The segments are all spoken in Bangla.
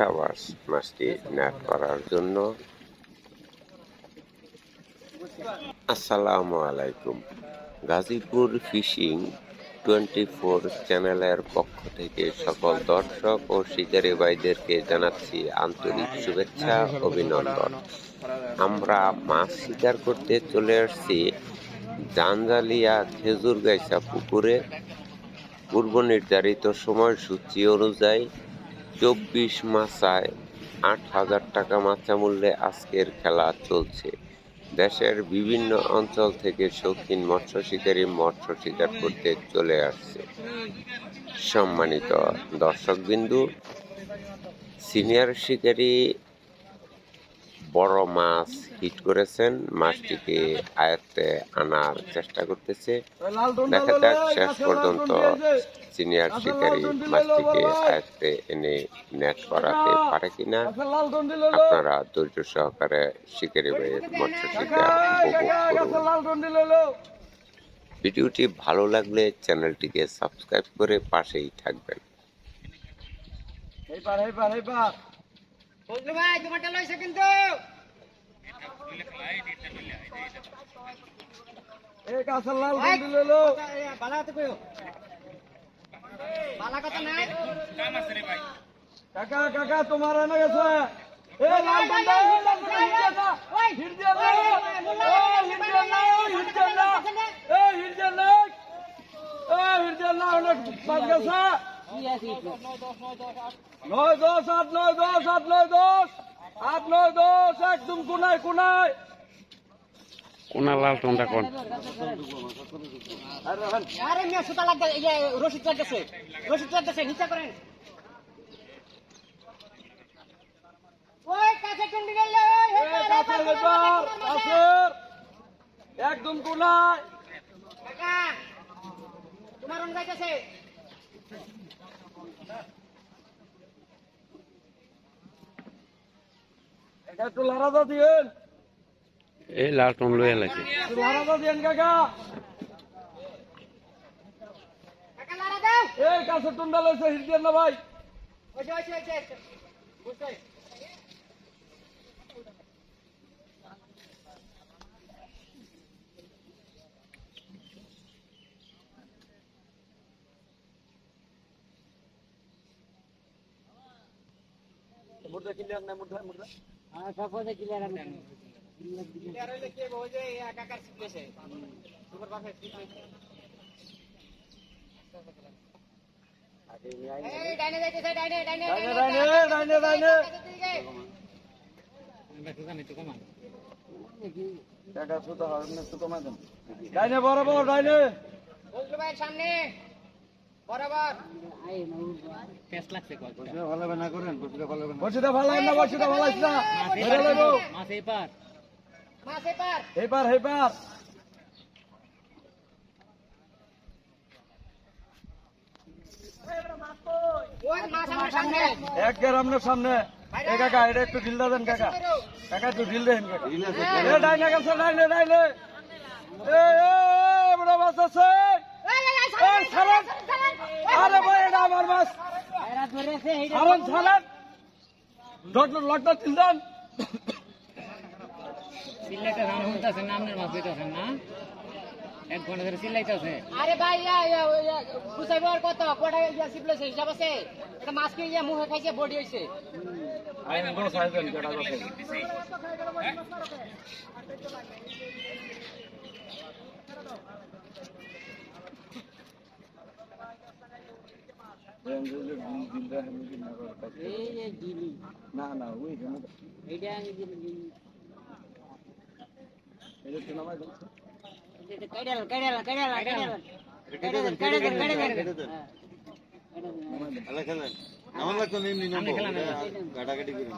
সাবাস মাছটি নেট করার জন্য। আসসালামু আলাইকুম। গাজীপুর ফিশিং টোয়েন্টি ফোর চ্যানেলের পক্ষ থেকে সকল দর্শক ও শিকারী ভাইদেরকে জানাচ্ছি আন্তরিক শুভেচ্ছা, অভিনন্দন। আমরা মাছ শিকার করতে চলে আসছি জানজালিয়া খেজুর গাইছা পুকুরে। পূর্ব নির্ধারিত সময়সূচি অনুযায়ী চব্বিশ মাসায় আট হাজার টাকা মাচা মূল্যে আজকের খেলা চলছে। দেশের বিভিন্ন অঞ্চল থেকে শৌখিন মৎস্য শিকারী মৎস্য শিকার করতে চলে আসছে। সম্মানিত দর্শকবিন্দু, সিনিয়র শিকারী বড় মাছ হিট করেছেন, মাছটিকে আয়ত্তে আনার চেষ্টা করতেছে। দেখা যাক শেষ পর্যন্ত সিনিয়র শিকারী মাছটিকে আয়ত্তে এনে নেট করাতে পারে কিনা। আপনারা ধৈর্য সহকারে শিকারী ভাইয়ের মৎস্য শিকার উপভোগ করুন। ভিডিওটি ভালো লাগলে চ্যানেলটিকে সাবস্ক্রাইব করে পাশেই থাকবেন। এইবার এইবার এইবার ভাই, তোমারটা লইছে কিন্তু। এই গাছের লাল গন্ডি লইলো। বালা তো কইও। বালা কথা নাই। কাকা কাকা তোমার এনে গেছে। এ লাল গন্ডা এ লাল গন্ডা হিট দিয়া না হিট দিয়া না এ হিট না এ হিট না এ হিট না অনেক বাজ গেছে। নয় দশ আট নয় দশ আট নয় দশ আট নয় দশ একদম কোনায় কোনায়। কোনা লাল টনটা কোন? আরে মিয়া সুতা লাগবে এই যে রশিদ লাগতেছে রশিদ লাগতেছে নিচে করেন। ওই কাছে টুন্ডি গেল একদম কোনায়। কাকা তোমার অন যাইতেছে। এটা একটু লারাদা দিয়েন। এই লাল টন লয়ে দাও এই কাছে টুন্ডা লইছে না ভাই। মুদ্রা ক্লিয়ার নাই মুদ্রা মুদ্রা? হ্যাঁ সব কথা ক্লিয়ার আমি ডাইনে বরাবর ডাইনে সামনে বরাবর ভালো না করেন বসিটা ভালো না বসিটা ভালো না না। মাছ এপার আমার সামনে। এক গের আপনার সামনে। এ কাকা এটা একটু ঢিল দেন কাকা। কাকা একটু ঢিল দেন কাকা। এ ডাইনে গেছে ডাইনে ডাইনে। এ এ বড় মাছ আছে। আরে ভাই এটা আমার মাছ। ছাড়েন ছাড়েন। লটটা ঢিল দেন। সিল্লাইতে ধান হইতাছে না আপনার মাছ হইতাছে না। এক ঘণ্টা ধরে সিল্লাইতেছে আরে ভাই ইয়া ইয়া ইয়া বুঝাইবো আর কত? কটা ইয়া সিপ্লেছে হিসাব আছে? এটা মাছ কি ইয়া মুখে খাইছে বডি হইছে। বড় সাইজ দেন আছে না না ওই এইটা আমি গিলি কাটাকাটি করি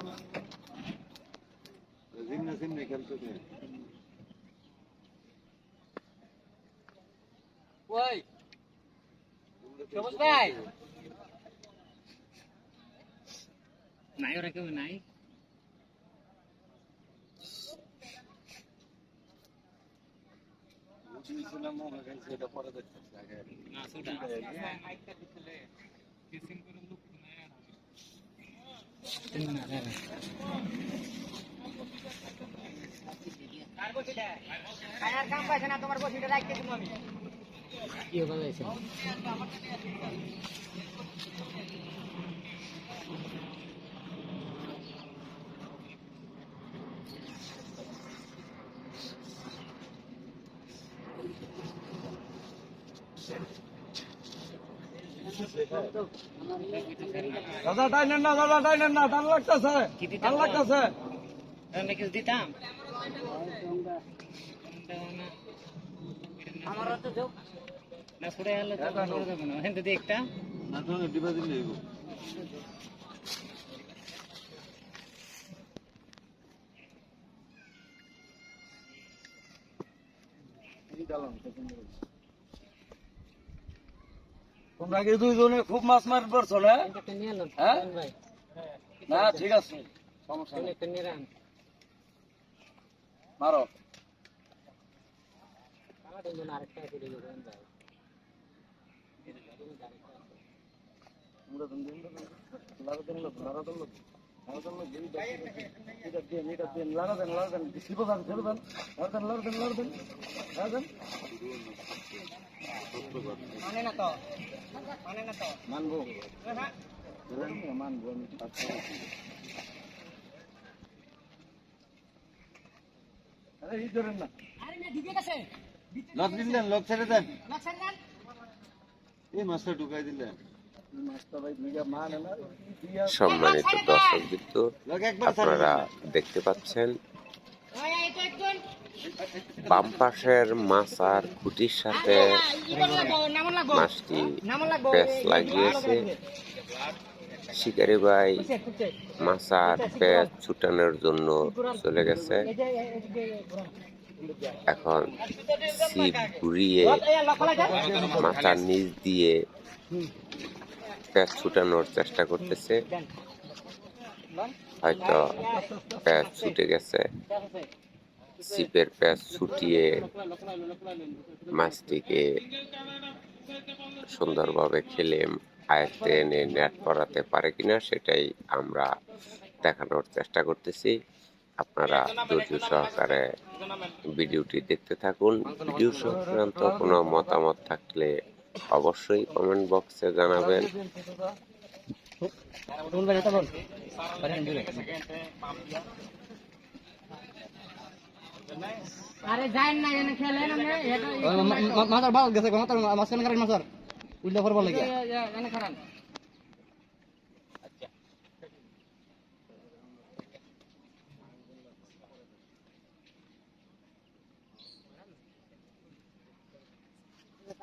জিমনা সিমনি খেলতে ওই সবুজ ভাই নাই ওরা কেউ নাই সেটা পরে দেখতে আগে না সুটা খায়ার কাম পাইছে না তোমার বসিটা রাখতে আমি কি হবে দাদা টাইনেন না দাদা টাইনেন না ধান লাগতেছে। ধান লাগতেছে। আমি কিছু দিতাম? আমারও তো যোগ না ছুটে গেলে না কিন্তু একটা না। তো ডিবা দিলে হইব। তোমরা কি দুইজনে খুব মাছ মার পারছ না? আরেকটা ভাই। না ঠিক আছে সমস্যা নেই। একটা তো মানবো। না লক লক ছেড়ে দেন লক্ষণ গান এই মাছটা ঢুকাই দিলেন। মানে সম্মানিত দর্শক বিন্দু আপনারা দেখতে পাচ্ছেন বাম পাশের মাছ আর খুঁটির সাথে মাছটি প্যাঁচ লাগিয়েছে শিকারি ভাই মাছ আর প্যাঁচ ছুটানোর জন্য চলে গেছে। এখন ছিপ ঘুরিয়ে মাথার নিচ দিয়ে প্যাঁচ ছুটানোর চেষ্টা করতেছে। হয়তো প্যাঁচ ছুটে গেছে। ছিপের প্যাঁচ ছুটিয়ে মাছটিকে সুন্দরভাবে খেলে আয়ত্তে এনে নেট করাতে পারে কিনা সেটাই আমরা দেখানোর চেষ্টা করতেছি। আপনারা ধৈর্য সহকারে ভিডিওটি দেখতে থাকুন। ভিডিও সংক্রান্ত কোনো মতামত থাকলে অবশ্যই কমেন্ট বক্সে জানাবেন। আরে যাই না এনে খেলেন আমরা মাথার বাল গেছে মাথার মাঝখানে কারেন্ট মাথার উল্টা করবার লাগে এনে খারান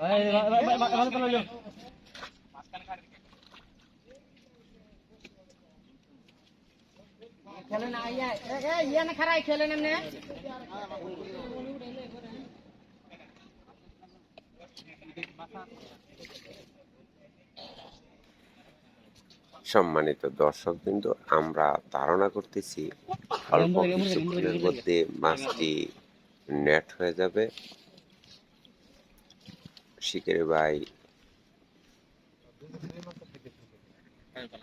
এ ইয়ানে খারাই খেলেন এমনে সম্মানিত দর্শক কিন্তু আমরা ধারণা করতেছি অল্প কিছুক্ষণের মধ্যে মাছটি নেট হয়ে যাবে শিকারি ভাই।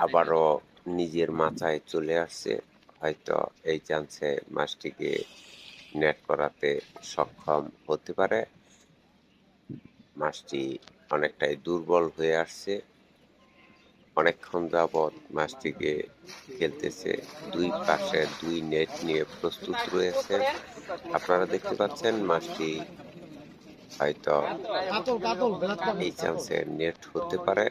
আবারও নিজের মাথায় চলে আসছে, হয়তো এই চান্সে মাছটিকে নেট করাতে সক্ষম হতে পারে। মাছটি অনেকটাই দুর্বল হয়ে আসছে। অনেকক্ষণ যাবৎ মাছটিকে খেলতেছে। দুই পাশে দুই নেট নিয়ে প্রস্তুত রয়েছে। আপনারা দেখতে পাচ্ছেন মাছটি হয়তো এই চান্সে নেট হতে পারে।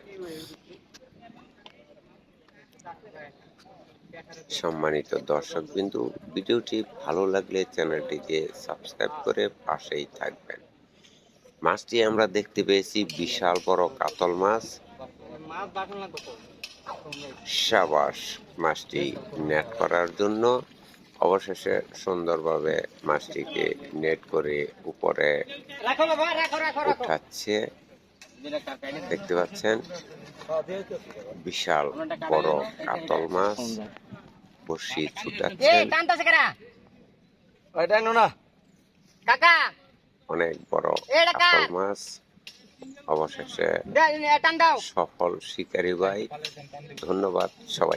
সম্মানিত দর্শক বিন্দু ভিডিওটি ভালো লাগলে চ্যানেলটিকে সাবস্ক্রাইব করে পাশেই থাকবেন। মাছটি আমরা দেখতে পেয়েছি বিশাল বড় কাতল মাছ। সাবাস মাছটি নেট করার জন্য। অবশেষে সুন্দরভাবে মাছটিকে নেট করে উপরে রাখো বাবা রাখো রাখো রাখো। উঠাচ্ছে। দেখতে পাচ্ছেন? বিশাল বড় কাতল মাছ। বসি ছুটাচ্ছেন। অনেক বড় কাতল মাছ। অবশেষে দে- টান দাও। সফল শিকারী ভাই। ধন্যবাদ সবাই